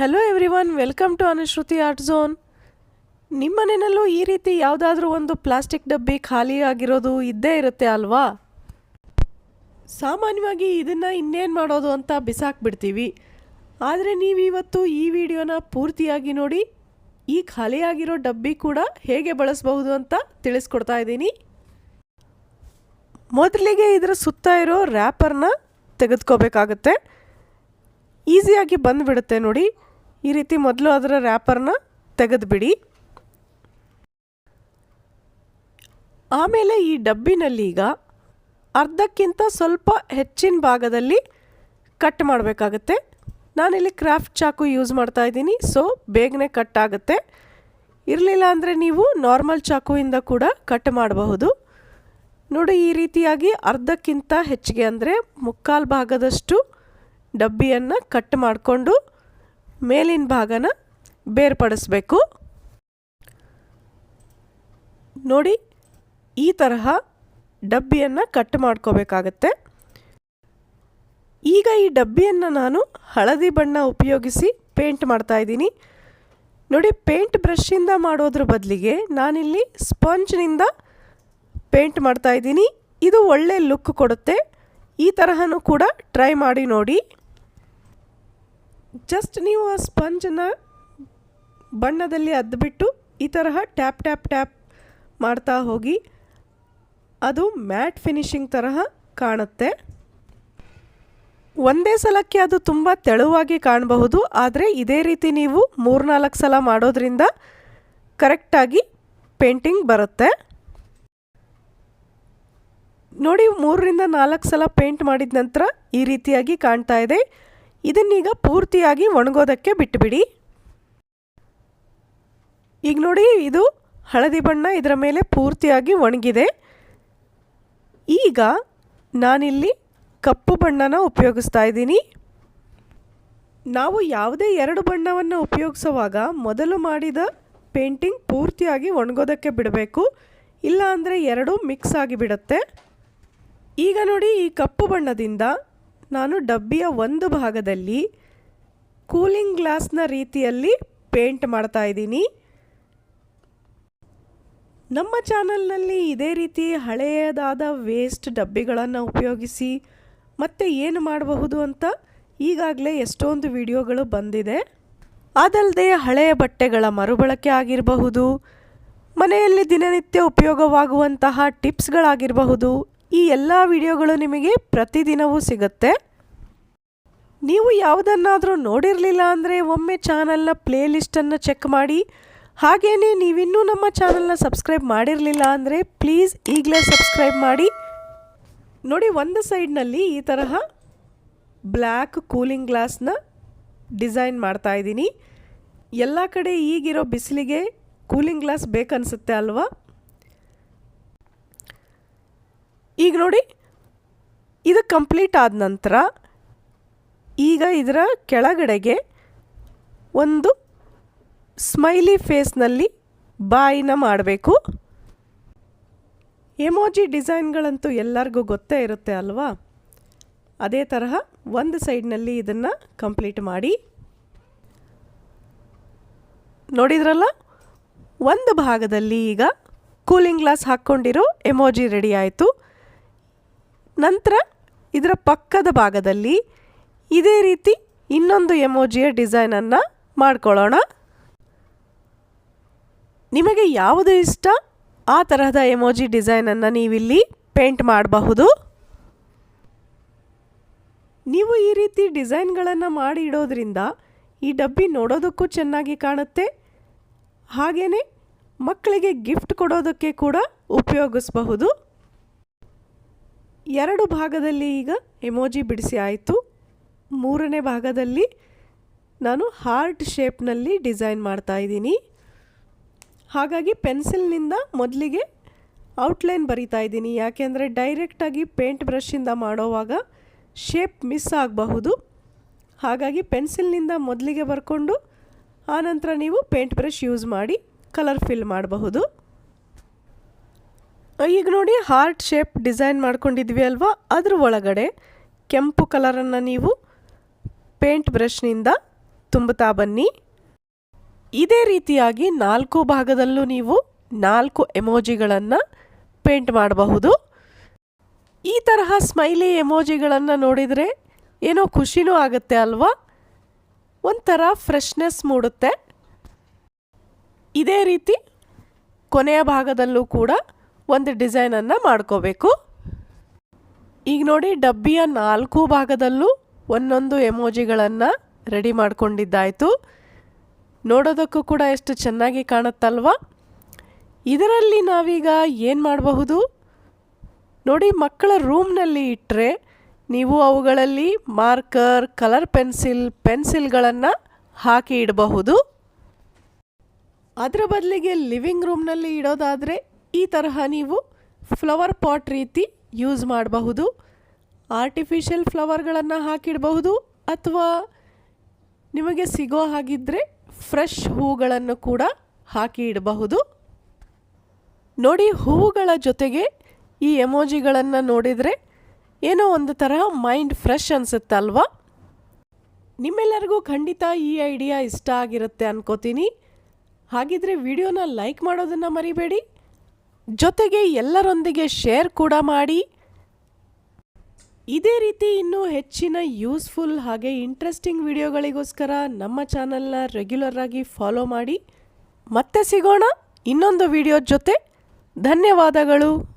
Hello everyone welcome to Anushruti art zone ನಿಮ್ಮ ಮನೆಯಲ್ಲೂ ಈ ರೀತಿ ಯಾವುದಾದ್ರೂ ಒಂದು ಪ್ಲಾಸ್ಟಿಕ್ ಡಬ್ಬಿ ಖಾಲಿ ಆಗಿರೋದು ಇದ್ದೇ ಇರುತ್ತೆ ಅಲ್ವಾ? ಸಾಮಾನ್ಯವಾಗಿ ಇದನ್ನು ಇನ್ನೇನು ಮಾಡೋದು ಅಂತ ಬಿಸಾಕ್ಬಿಡ್ತೀವಿ. ಆದರೆ ನೀವು ಇವತ್ತು ಈ ವಿಡಿಯೋನ ಪೂರ್ತಿಯಾಗಿ ನೋಡಿ, ಈ ಖಾಲಿಯಾಗಿರೋ ಡಬ್ಬಿ ಕೂಡ ಹೇಗೆ ಬಳಸಬಹುದು ಅಂತ ತಿಳಿಸ್ಕೊಡ್ತಾ ಇದ್ದೀನಿ. ಮೊದಲಿಗೆ ಇದರ ಸುತ್ತ ಇರೋ ರ್ಯಾಪರ್ನ ತೆಗೆದುಕೋಬೇಕಾಗತ್ತೆ. ಈಸಿಯಾಗಿ ಬಂದುಬಿಡುತ್ತೆ ನೋಡಿ. ಈ ರೀತಿ ಮೊದಲು ಅದರ ರ್ಯಾಪರ್ನ ತೆಗೆದುಬಿಡಿ. ಆಮೇಲೆ ಈ ಡಬ್ಬಿನಲ್ಲಿ ಈಗ ಅರ್ಧಕ್ಕಿಂತ ಸ್ವಲ್ಪ ಹೆಚ್ಚಿನ ಭಾಗದಲ್ಲಿ ಕಟ್ ಮಾಡಬೇಕಾಗತ್ತೆ. ನಾನಿಲ್ಲಿ ಕ್ರಾಫ್ಟ್ ಚಾಕು ಯೂಸ್ ಮಾಡ್ತಾ ಇದ್ದೀನಿ ಸೊ ಬೇಗನೆ ಕಟ್ ಆಗುತ್ತೆ. ಇರಲಿಲ್ಲ ಅಂದರೆ ನೀವು ನಾರ್ಮಲ್ ಚಾಕುವಿಂದ ಕೂಡ ಕಟ್ ಮಾಡಬಹುದು. ನೋಡಿ, ಈ ರೀತಿಯಾಗಿ ಅರ್ಧಕ್ಕಿಂತ ಹೆಚ್ಚಿಗೆ ಅಂದರೆ ಮುಕ್ಕಾಲು ಭಾಗದಷ್ಟು ಡಬ್ಬಿಯನ್ನು ಕಟ್ ಮಾಡಿಕೊಂಡು ಮೇಲಿನ ಭಾಗನ ಬೇರ್ಪಡಿಸ್ಬೇಕು. ನೋಡಿ, ಈ ತರಹ ಡಬ್ಬಿಯನ್ನು ಕಟ್ ಮಾಡ್ಕೋಬೇಕಾಗತ್ತೆ. ಈಗ ಈ ಡಬ್ಬಿಯನ್ನು ನಾನು ಹಳದಿ ಬಣ್ಣ ಉಪಯೋಗಿಸಿ ಪೇಂಟ್ ಮಾಡ್ತಾ ಇದ್ದೀನಿ. ನೋಡಿ, ಪೇಂಟ್ ಬ್ರಷಿಂದ ಮಾಡೋದ್ರ ಬದಲಿಗೆ ನಾನಿಲ್ಲಿ ಸ್ಪಂಜ್ನಿಂದ ಪೇಂಟ್ ಮಾಡ್ತಾ ಇದ್ದೀನಿ. ಇದು ಒಳ್ಳೆ ಲುಕ್ ಕೊಡುತ್ತೆ. ಈ ತರಹನೂ ಕೂಡ ಟ್ರೈ ಮಾಡಿ ನೋಡಿ. ಜಸ್ಟ್ ನೀವು ಆ ಸ್ಪಂಜನ್ನು ಬಣ್ಣದಲ್ಲಿ ಅದ್ಬಿಟ್ಟು ಈ ತರಹ ಟ್ಯಾಪ್ ಟ್ಯಾಪ್ ಟ್ಯಾಪ್ ಮಾಡ್ತಾ ಹೋಗಿ, ಅದು ಮ್ಯಾಟ್ ಫಿನಿಶಿಂಗ್ ತರಹ ಕಾಣುತ್ತೆ. ಒಂದೇ ಸಲಕ್ಕೆ ಅದು ತುಂಬ ತೆಳುವಾಗಿ ಕಾಣಬಹುದು, ಆದರೆ ಇದೇ ರೀತಿ ನೀವು ಮೂರ್ನಾಲ್ಕು ಸಲ ಮಾಡೋದ್ರಿಂದ ಕರೆಕ್ಟಾಗಿ ಪೇಂಟಿಂಗ್ ಬರುತ್ತೆ. ನೋಡಿ, ಮೂರರಿಂದ ನಾಲ್ಕು ಸಲ ಪೇಂಟ್ ಮಾಡಿದ ನಂತರ ಈ ರೀತಿಯಾಗಿ ಕಾಣ್ತಾ ಇದೆ. ಇದನ್ನೀಗ ಪೂರ್ತಿಯಾಗಿ ಒಣಗೋದಕ್ಕೆ ಬಿಟ್ಟುಬಿಡಿ ಈಗ ನೋಡಿ, ಇದು ಹಳದಿ ಬಣ್ಣ ಇದರ ಮೇಲೆ ಪೂರ್ತಿಯಾಗಿ ಒಣಗಿದೆ. ಈಗ ನಾನಿಲ್ಲಿ ಕಪ್ಪು ಬಣ್ಣನ ಉಪಯೋಗಿಸ್ತಾ ಇದ್ದೀನಿ. ನಾವು ಯಾವುದೇ ಎರಡು ಬಣ್ಣವನ್ನು ಉಪಯೋಗಿಸುವಾಗ ಮೊದಲು ಮಾಡಿದ ಪೇಂಟಿಂಗ್ ಪೂರ್ತಿಯಾಗಿ ಒಣಗೋದಕ್ಕೆ ಬಿಡಬೇಕು. ಇಲ್ಲ ಅಂದರೆ ಎರಡೂ ಮಿಕ್ಸ್ ಆಗಿಬಿಡುತ್ತೆ. ಈಗ ನೋಡಿ, ಈ ಕಪ್ಪು ಬಣ್ಣದಿಂದ ನಾನು ಡಬ್ಬಿಯ ಒಂದು ಭಾಗದಲ್ಲಿ ಕೂಲಿಂಗ್ ಗ್ಲಾಸ್ನ ರೀತಿಯಲ್ಲಿ ಪೇಂಟ್ ಮಾಡ್ತಾ ಇದ್ದೀನಿ. ನಮ್ಮ ಚಾನಲ್ನಲ್ಲಿ ಇದೇ ರೀತಿ ಹಳೆಯದಾದ ವೇಸ್ಟ್ ಡಬ್ಬಿಗಳನ್ನು ಉಪಯೋಗಿಸಿ ಮತ್ತೆ ಏನು ಮಾಡಬಹುದು ಅಂತ ಈಗಾಗಲೇ ಎಷ್ಟೊಂದು ವಿಡಿಯೋಗಳು ಬಂದಿದೆ. ಅದಲ್ಲದೆ ಹಳೆಯ ಬಟ್ಟೆಗಳ ಮರುಬಳಕೆ ಆಗಿರಬಹುದು, ಮನೆಯಲ್ಲಿ ದಿನನಿತ್ಯ ಉಪಯೋಗವಾಗುವಂತಹ ಟಿಪ್ಸ್ಗಳಾಗಿರಬಹುದು ಈ ಎಲ್ಲ ವಿಡಿಯೋಗಳು ನಿಮಗೆ ಪ್ರತಿದಿನವೂ ಸಿಗುತ್ತೆ. ನೀವು ಯಾವುದನ್ನಾದರೂ ನೋಡಿರಲಿಲ್ಲ ಅಂದರೆ ಒಮ್ಮೆ ಚಾನಲ್ನ ಪ್ಲೇಲಿಸ್ಟನ್ನು ಚೆಕ್ ಮಾಡಿ. ಹಾಗೆಯೇ ನೀವಿನ್ನೂ ನಮ್ಮ ಚಾನಲ್ನ ಸಬ್ಸ್ಕ್ರೈಬ್ ಮಾಡಿರಲಿಲ್ಲ ಅಂದರೆ ಪ್ಲೀಸ್ ಈಗಲೇ ಸಬ್ಸ್ಕ್ರೈಬ್ ಮಾಡಿ. ನೋಡಿ, ಒಂದು ಸೈಡ್ನಲ್ಲಿ ಈ ತರಹ ಬ್ಲ್ಯಾಕ್ ಕೂಲಿಂಗ್ ಗ್ಲಾಸ್ನ ಡಿಸೈನ್ ಮಾಡ್ತಾ ಇದ್ದೀನಿ. ಎಲ್ಲ ಕಡೆ ಈಗಿರೋ ಬಿಸಿಲಿಗೆ ಕೂಲಿಂಗ್ ಗ್ಲಾಸ್ ಬೇಕನ್ಸುತ್ತೆ ಅಲ್ವಾ? ಈಗ ನೋಡಿ, ಇದು ಕಂಪ್ಲೀಟ್ ಆದ ನಂತರ ಈಗ ಇದರ ಕೆಳಗಡೆಗೆ ಒಂದು ಸ್ಮೈಲಿ ಫೇಸ್ನಲ್ಲಿ ಬಾಯಿನ ಮಾಡಬೇಕು. ಎಮೋಜಿ ಡಿಸೈನ್ಗಳಂತೂ ಎಲ್ಲರಿಗೂ ಗೊತ್ತೇ ಇರುತ್ತೆ ಅಲ್ವಾ? ಅದೇ ತರಹ ಒಂದು ಸೈಡ್ನಲ್ಲಿ ಇದನ್ನು ಕಂಪ್ಲೀಟ್ ಮಾಡಿ. ನೋಡಿದ್ರಲ್ಲ? ಒಂದು ಭಾಗದಲ್ಲಿ ಈಗ ಕೂಲಿಂಗ್ ಗ್ಲಾಸ್ ಹಾಕ್ಕೊಂಡಿರೋ ಎಮೋಜಿ ರೆಡಿ ಆಯಿತು. ನಂತರ ಇದರ ಪಕ್ಕದ ಭಾಗದಲ್ಲಿ ಇದೇ ರೀತಿ ಇನ್ನೊಂದು ಎಮೋಜಿಯ ಡಿಸೈನನ್ನು ಮಾಡ್ಕೊಳ್ಳೋಣ. ನಿಮಗೆ ಯಾವುದು ಇಷ್ಟ? ಆ ತರಹದ ಎಮೋಜಿ ಡಿಸೈನನ್ನು ನೀವಿಲ್ಲಿ ಪೇಂಟ್ ಮಾಡಬಹುದು. ನೀವು ಈ ರೀತಿ ಡಿಸೈನ್ಗಳನ್ನು ಮಾಡಿ ಇಡೋದ್ರಿಂದ ಈ ಡಬ್ಬಿ ನೋಡೋದಕ್ಕೂ ಚೆನ್ನಾಗಿ ಕಾಣುತ್ತೆ. ಹಾಗೆಯೇ ಮಕ್ಕಳಿಗೆ ಗಿಫ್ಟ್ ಕೊಡೋದಕ್ಕೆ ಕೂಡ ಉಪಯೋಗಿಸಬಹುದು. ಎರಡು ಭಾಗದಲ್ಲಿ ಈಗ ಎಮೋಜಿ ಬಿಡಿಸಿ ಆಯಿತು. ಮೂರನೇ ಭಾಗದಲ್ಲಿ ನಾನು ಹಾರ್ಟ್ ಶೇಪ್ನಲ್ಲಿ ಡಿಸೈನ್ ಮಾಡ್ತಾ ಇದ್ದೀನಿ. ಹಾಗಾಗಿ ಪೆನ್ಸಿಲ್ನಿಂದ ಮೊದಲಿಗೆ ಔಟ್ಲೈನ್ ಬರಿತಾ ಇದ್ದೀನಿ. ಯಾಕೆಂದರೆ ಡೈರೆಕ್ಟಾಗಿ ಪೇಂಟ್ ಬ್ರಷಿಂದ ಮಾಡೋವಾಗ ಶೇಪ್ ಮಿಸ್ ಆಗಬಹುದು. ಹಾಗಾಗಿ ಪೆನ್ಸಿಲ್ನಿಂದ ಮೊದಲಿಗೆ ಬರ್ಕೊಂಡು ಆನಂತರ ನೀವು ಪೇಂಟ್ ಬ್ರಷ್ ಯೂಸ್ ಮಾಡಿ ಕಲರ್ ಫಿಲ್ ಮಾಡಬಹುದು. ಈಗ ನೋಡಿ ಹಾರ್ಟ್ ಶೇಪ್ ಡಿಸೈನ್ ಮಾಡ್ಕೊಂಡಿದ್ವಿ ಅಲ್ವಾ? ಅದ್ರ ಒಳಗಡೆ ಕೆಂಪು ಕಲರನ್ನು ನೀವು ಪೇಂಟ್ ಬ್ರಷ್ನಿಂದ ತುಂಬುತ್ತಾ ಬನ್ನಿ. ಇದೇ ರೀತಿಯಾಗಿ ನಾಲ್ಕು ಭಾಗದಲ್ಲೂ ನೀವು ನಾಲ್ಕು ಎಮೋಜಿಗಳನ್ನು ಪೇಂಟ್ ಮಾಡಬಹುದು. ಈ ತರಹ ಸ್ಮೈಲಿ ಎಮೋಜಿಗಳನ್ನು ನೋಡಿದರೆ ಏನೋ ಖುಷಿನೂ ಆಗುತ್ತೆ ಅಲ್ವಾ? ಒಂಥರ ಫ್ರೆಶ್ನೆಸ್ ಮೂಡುತ್ತೆ. ಇದೇ ರೀತಿ ಕೊನೆಯ ಭಾಗದಲ್ಲೂ ಕೂಡ ಒಂದು ಡಿಸೈನನ್ನು ಮಾಡ್ಕೋಬೇಕು. ಈಗ ನೋಡಿ, ಡಬ್ಬಿಯ ನಾಲ್ಕು ಭಾಗದಲ್ಲೂ ಒಂದೊಂದು ಎಮೋಜಿಗಳನ್ನು ರೆಡಿ ಮಾಡಿಕೊಂಡಿದ್ದಾಯಿತು. ನೋಡೋದಕ್ಕೂ ಕೂಡ ಎಷ್ಟು ಚೆನ್ನಾಗಿ ಕಾಣುತ್ತಲ್ವ? ಇದರಲ್ಲಿ ನಾವೀಗ ಏನು ಮಾಡಬಹುದು? ನೋಡಿ, ಮಕ್ಕಳ ರೂಮ್ನಲ್ಲಿ ಇಟ್ಟರೆ ನೀವು ಅವುಗಳಲ್ಲಿ ಮಾರ್ಕರ್, ಕಲರ್ ಪೆನ್ಸಿಲ್, ಪೆನ್ಸಿಲ್ಗಳನ್ನು ಹಾಕಿ ಇಡಬಹುದು. ಅದರ ಬದಲಿಗೆ ಲಿವಿಂಗ್ ರೂಮ್ನಲ್ಲಿ ಇಡೋದಾದರೆ ಈ ತರಹ ನೀವು ಫ್ಲವರ್ ಪಾಟ್ ರೀತಿ ಯೂಸ್ ಮಾಡಬಹುದು. ಆರ್ಟಿಫಿಷಿಯಲ್ ಫ್ಲವರ್ಗಳನ್ನು ಹಾಕಿಡಬಹುದು ಅಥವಾ ನಿಮಗೆ ಸಿಗೋ ಹಾಗಿದ್ದರೆ ಫ್ರೆಶ್ ಹೂಗಳನ್ನು ಕೂಡ ಹಾಕಿ ಇಡಬಹುದು ನೋಡಿ ಹೂವುಗಳ ಜೊತೆಗೆ ಈ ಎಮೋಜಿಗಳನ್ನು ನೋಡಿದರೆ ಏನೋ ಒಂದು ಥರ ಮೈಂಡ್ ಫ್ರೆಶ್ ಅನಿಸುತ್ತಲ್ವಾ ನಿಮ್ಮೆಲ್ಲರಿಗೂ ಖಂಡಿತ ಈ ಐಡಿಯಾ ಇಷ್ಟ ಆಗಿರುತ್ತೆ ಅನ್ಕೋತೀನಿ. ಹಾಗಿದ್ರೆ ವಿಡಿಯೋನ ಲೈಕ್ ಮಾಡೋದನ್ನು ಮರಿಬೇಡಿ. ಜೊತೆಗೆ ಎಲ್ಲರೊಂದಿಗೆ ಶೇರ್ ಕೂಡ ಮಾಡಿ. ಇದೇ ರೀತಿ ಇನ್ನೂ ಹೆಚ್ಚಿನ ಯೂಸ್ಫುಲ್ ಹಾಗೆ ಇಂಟ್ರೆಸ್ಟಿಂಗ್ ವಿಡಿಯೋಗಳಿಗೋಸ್ಕರ ನಮ್ಮ ಚಾನಲ್ನ ರೆಗ್ಯುಲರ್ ಆಗಿ ಫಾಲೋ ಮಾಡಿ. ಮತ್ತೆ ಸಿಗೋಣ ಇನ್ನೊಂದು ವಿಡಿಯೋ ಜೊತೆ. ಧನ್ಯವಾದಗಳು.